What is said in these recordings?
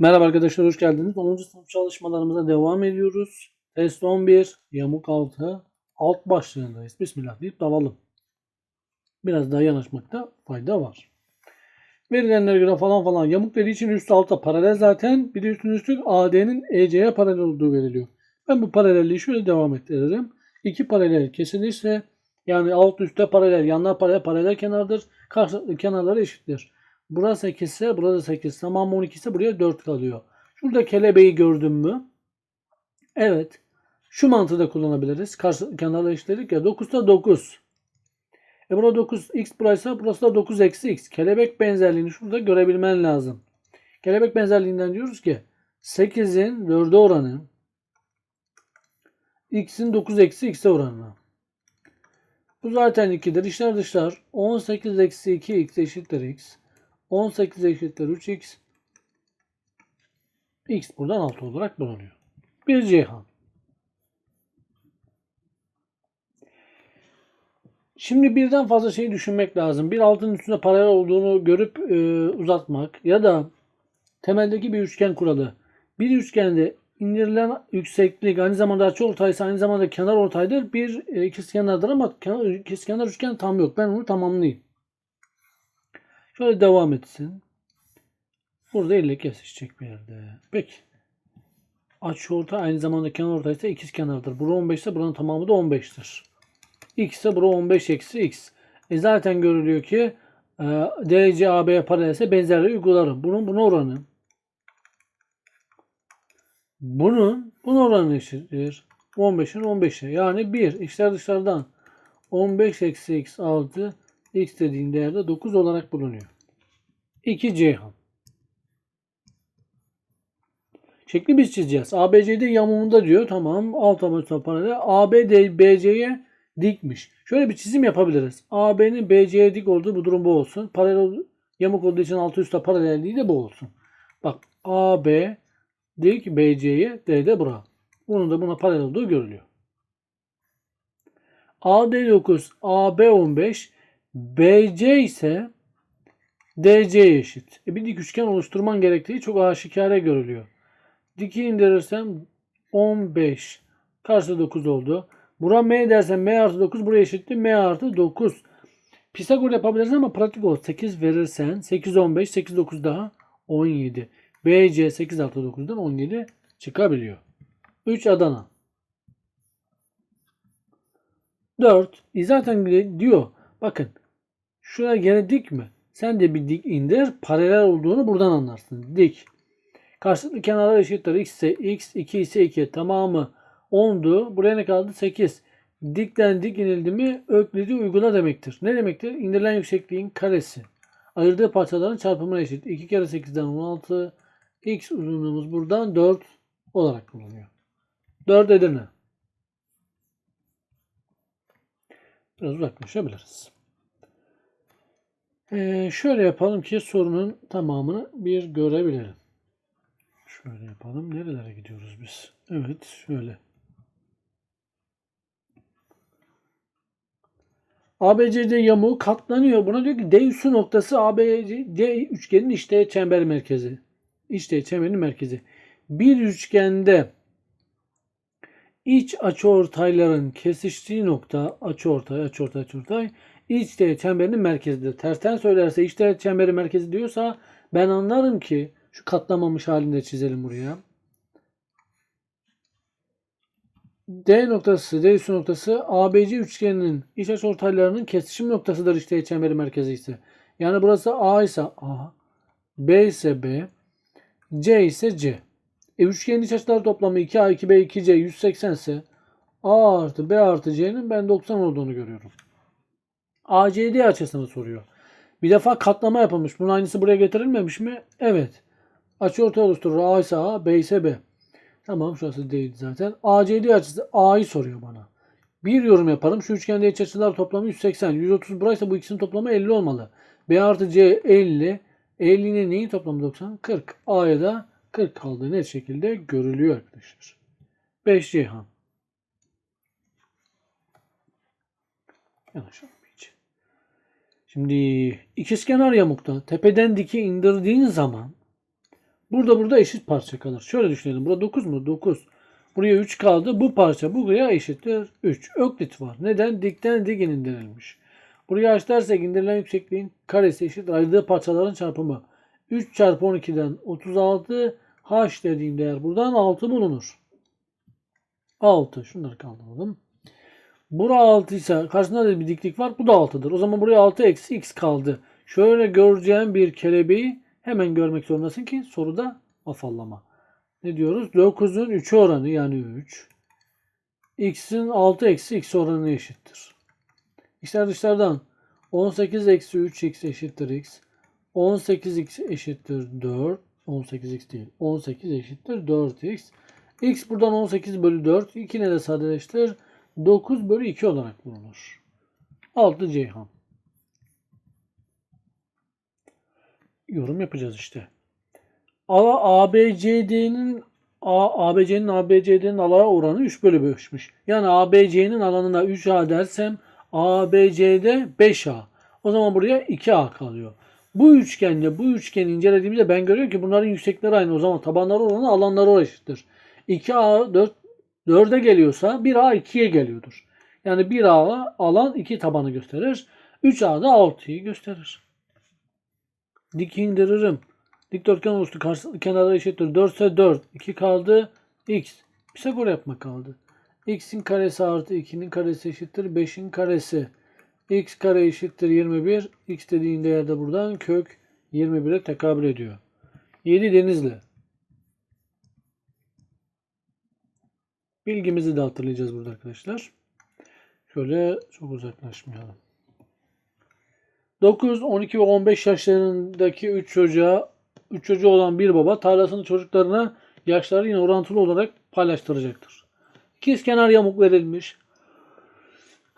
Merhaba arkadaşlar hoş geldiniz. 10. sınıf çalışmalarımıza devam ediyoruz. Test 11 yamuk altı alt başlığındayız. Bismillah deyip dalalım. Biraz daha yanaşmakta fayda var. Verilenlere göre falan falan yamuk dediği için üst alta paralel zaten. Bir de üstün üstlük AD'nin EC'ye paralel olduğu veriliyor. Ben bu paralelliği şöyle devam ettiririm. İki paralel kesilirse yani alt üstte paralel, yanlar paralel, paralel kenardır. Karşılıklı kenarları eşittir. Burası 8 ise burada 8. Tamam 12 ise buraya 4 kalıyor. Şurada kelebeği gördün mü? Evet. Şu mantığı da kullanabiliriz. Karşı kenarla eşitledik ya. 9'da 9. E burada 9 x buraysa burası da 9 eksi x. Kelebek benzerliğini şurada görebilmen lazım. Kelebek benzerliğinden diyoruz ki 8'in 4'e oranı x'in 9 eksi x'e oranına. Bu zaten 2'dir. İşler dışlar. 18 eksi 2 x eşittir x. 18 eşittir 3x. X buradan 6 olarak bulunuyor. Bir Ceyhan. Şimdi birden fazla şey düşünmek lazım. Bir altının üstünde paralel olduğunu görüp e, uzatmak ya da temeldeki bir üçgen kuralı. Bir üçgende indirilen yükseklik aynı zamanda açıortaysa aynı zamanda kenar ortaydır. Bir e, ikizkenardır ama kenar, ikizkenar üçgen tam yok. Ben onu tamamlayayım. Şöyle devam etsin. Burada elle kesişecek bir yerde. Peki. Açı orta aynı zamanda kenar ortaysa ikiz kenardır. Bura 15 ise buranın tamamı da 15'tir. X ise bura 15 eksi x. E zaten görülüyor ki e, DC AB'ye paralelse benzerliği uygularım. Bunun buna oranı. Bunun bunun oranı eşittir. 15'in 15'e. Yani 1. İçler dışlardan 15 eksi x 6 x dediğin değerde 9 olarak bulunuyor. 2 Ceyhan. Şekli biz çizeceğiz. ABCD yamuğunda diyor. Tamam. Alt tabanı paralel. AB BC'ye dikmiş. Şöyle bir çizim yapabiliriz. AB'nin BC'ye dik olduğu bu durum bu olsun. Paralel yamuk olduğu için altı üstte paralelliği de bu olsun. Bak AB dik BC'ye D de bura. Bunun da buna paralel olduğu görülüyor. AD 9, AB 15, BC ise DC eşit. E bir dik üçgen oluşturman gerektiği çok aşikare görülüyor. Diki indirirsem 15. Karşı 9 oldu. Bura M dersem M artı 9 buraya eşittir. M artı 9. Pisagor yapabilirsin ama pratik ol. 8 verirsen 8 15 8 9 daha 17. BC 8 artı 9'dan 17 çıkabiliyor. 3 Adana. 4. E zaten diyor. Bakın. Şuraya gene dik mi? Sen de bir dik indir. Paralel olduğunu buradan anlarsın. Dik. Karşılıklı kenarlar eşittir. X ise X, 2 ise 2. Tamamı 10'du. Buraya ne kaldı? 8. Dikten dik inildi mi öklidi uygula demektir. Ne demektir? İndirilen yüksekliğin karesi. Ayırdığı parçaların çarpımına eşit. 2 kere 8'den 16. X uzunluğumuz buradan 4 olarak bulunuyor. 4 Edirne. Biraz uzaklaşabiliriz. Ee, şöyle yapalım ki sorunun tamamını bir görebilelim. Şöyle yapalım. Nerelere gidiyoruz biz? Evet şöyle. ABCD yamuğu katlanıyor. Buna diyor ki D üssü noktası ABCD üçgenin işte çember merkezi. İşte çemberin merkezi. Bir üçgende iç açıortayların kesiştiği nokta açıortay, açıortay, açıortay iç teğet çemberinin merkezidir. Tersten söylerse iç teğet çemberi merkezi diyorsa ben anlarım ki şu katlamamış halinde çizelim buraya. D noktası, D üssü noktası ABC üçgeninin iç açıortaylarının kesişim noktasıdır iç teğet çemberi merkezi ise. Yani burası A ise A, B ise B, C ise C. E üçgenin iç açılar toplamı 2A, 2B, 2C 180 ise A artı B artı C'nin ben 90 olduğunu görüyorum. ACD açısını soruyor. Bir defa katlama yapılmış. Bunun aynısı buraya getirilmemiş mi? Evet. Açı ortaya oluşturur. A ise A, B ise B. Tamam şurası değil zaten. ACD açısı A'yı soruyor bana. Bir yorum yaparım. Şu üçgende iç açılar toplamı 180. 130 buraysa bu ikisinin toplamı 50 olmalı. B artı C 50. 50'nin neyin toplamı 90? 40. A'ya da 40 kaldığı net şekilde görülüyor arkadaşlar. 5 Ceyhan. Yanlış. Şimdi ikizkenar yamukta tepeden diki indirdiğin zaman Burada burada eşit parça kalır. Şöyle düşünelim. Burada 9 mu? 9. Buraya 3 kaldı. Bu parça buraya eşittir 3. Öklit var. Neden? Dikten dik indirilmiş. Buraya h dersek indirilen yüksekliğin karesi eşit ayrıldığı parçaların çarpımı. 3 çarpı 12'den 36 h dediğim değer buradan 6 bulunur. 6. Şunları kaldıralım. Bura 6 ise karşısında da bir diklik var. Bu da 6'dır. O zaman buraya 6 eksi x kaldı. Şöyle göreceğim bir kelebeği hemen görmek zorundasın ki soruda afallama. Ne diyoruz? 9'un 3'ü oranı yani 3. X'in 6 eksi x oranı eşittir. İşler dışlardan 18 eksi 3x eşittir x. 18x eşittir 4. 18x değil. 18 eşittir 4x. x buradan 18 bölü 4. 2 ne de sadeleştir? 9 bölü 2 olarak bulunur. 6 Ceyhan. Yorum yapacağız işte. A, ABCD'nin A, ABC'nin ABCD'nin alana oranı 3 bölü 5'miş. Yani ABC'nin alanına 3A dersem ABC'de 5A. O zaman buraya 2A kalıyor. Bu üçgende bu üçgeni incelediğimizde ben görüyorum ki bunların yüksekleri aynı. O zaman tabanları oranı alanları eşittir. 2A 4 4'e geliyorsa 1A 2'ye geliyordur. Yani 1A alan 2 tabanı gösterir. 3A da 6'yı gösterir. Dik indiririm. Dikdörtgen oluştu. Kenarları eşittir. 4 ise 4. 2 kaldı. X. Pisagor yapma kaldı. X'in karesi artı 2'nin karesi eşittir. 5'in karesi. X kare eşittir 21. X dediğin değer de buradan kök 21'e tekabül ediyor. 7 Denizli. Bilgimizi de hatırlayacağız burada arkadaşlar. Şöyle çok uzaklaşmayalım. 9, 12 ve 15 yaşlarındaki 3 çocuğa 3 çocuğu olan bir baba tarlasını çocuklarına yaşları yine orantılı olarak paylaştıracaktır. İkizkenar yamuk verilmiş.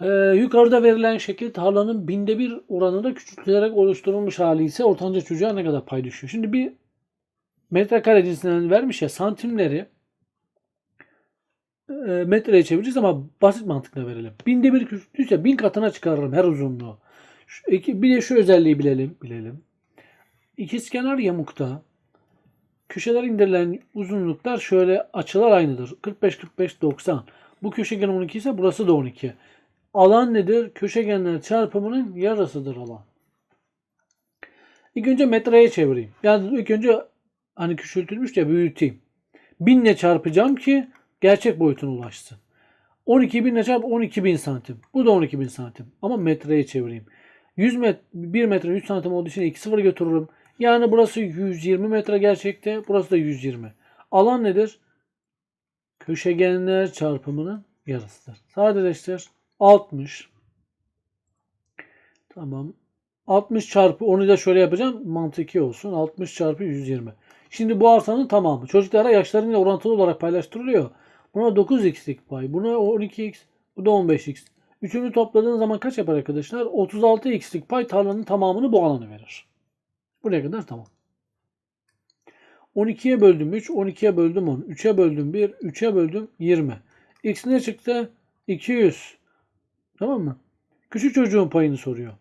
Ee, yukarıda verilen şekil tarlanın binde bir oranında küçültülerek oluşturulmuş hali ise ortanca çocuğa ne kadar pay düşüyor? Şimdi bir metrekare cinsinden vermiş ya santimleri metreye çevireceğiz ama basit mantıkla verelim. Binde bir küçülttüyse bin katına çıkarırım her uzunluğu. Şu, iki, bir de şu özelliği bilelim. bilelim. İkizkenar yamukta köşeler indirilen uzunluklar şöyle açılar aynıdır. 45 45 90. Bu köşegen 12 ise burası da 12. Alan nedir? Köşegenler çarpımının yarısıdır alan. İlk önce metreye çevireyim. Yani ilk önce hani küçültülmüş ya büyüteyim. Binle çarpacağım ki gerçek boyutuna ulaşsın. 12 binle çarp 12 bin santim. Bu da 12 bin santim. Ama metreye çevireyim. 100 metre, 1 metre 100 santim olduğu için 2 sıfır götürürüm. Yani burası 120 metre gerçekte. Burası da 120. Alan nedir? Köşegenler çarpımının yarısıdır. Sadeleştir. 60. Tamam. 60 çarpı onu da şöyle yapacağım. Mantıki olsun. 60 çarpı 120. Şimdi bu arsanın tamamı. Çocuklara yaşlarıyla orantılı olarak paylaştırılıyor. Buna 9x'lik pay. Buna 12x. Bu da 15x. Üçünü topladığın zaman kaç yapar arkadaşlar? 36x'lik pay tarlanın tamamını bu alana verir. Buraya kadar tamam. 12'ye böldüm 3, 12'ye böldüm 10, 3'e böldüm 1, 3'e böldüm 20. X ne çıktı? 200. Tamam mı? Küçük çocuğun payını soruyor.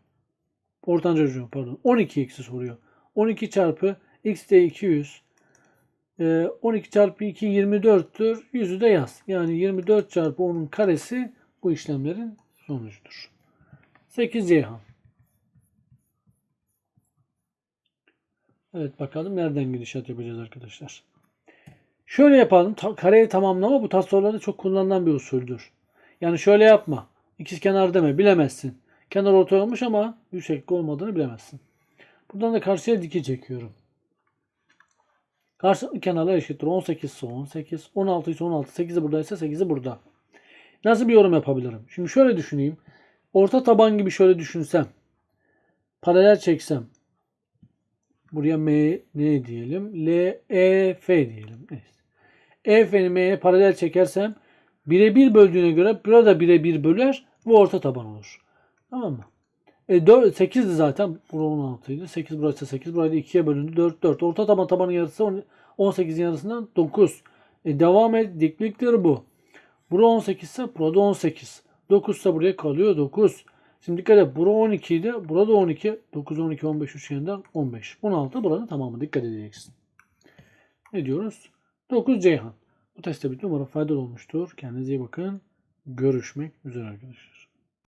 Ortanca çocuğun pardon. 12x'i soruyor. 12 çarpı x de 200. Ee, 12 çarpı 2 24'tür. Yüzü de yaz. Yani 24 çarpı 10'un karesi bu işlemlerin sonucudur. 8 Ceyhan. Evet bakalım nereden gidişat yapacağız arkadaşlar. Şöyle yapalım. Ta, kareyi tamamlama bu tarz sorularda çok kullanılan bir usuldür. Yani şöyle yapma. İkiz kenar deme. Bilemezsin. Kenar ortaya olmuş ama yükseklik olmadığını bilemezsin. Buradan da karşıya diki çekiyorum. Karşılıklı kenarlar eşittir. 18 ise 18. 16 ise 16. 8'i buradaysa 8'i burada. Nasıl bir yorum yapabilirim? Şimdi şöyle düşüneyim. Orta taban gibi şöyle düşünsem. Paralel çeksem. Buraya M ne diyelim? L, E, F diyelim. Evet. E, F'ni M'ye paralel çekersem birebir böldüğüne göre burada birebir böler. Bu orta taban olur. Tamam mı? E, 4, 8'di zaten. Bura 16'ydı. 8 burası 8. Burayı da 2'ye bölündü. 4, 4. Orta taban tabanın yarısı 18'in yarısından 9. E, devam et. Dikliktir bu. Bura 18 ise burada 18. 9 ise buraya kalıyor 9. Şimdi dikkat et. Bura 12 idi. Burada 12. 9, 12, 15 üçgeninden 15. 16 buranın tamamı. Dikkat edeceksin. Ne diyoruz? 9 Ceyhan. Bu testte bir numara faydalı olmuştur. Kendinize iyi bakın. Görüşmek üzere arkadaşlar.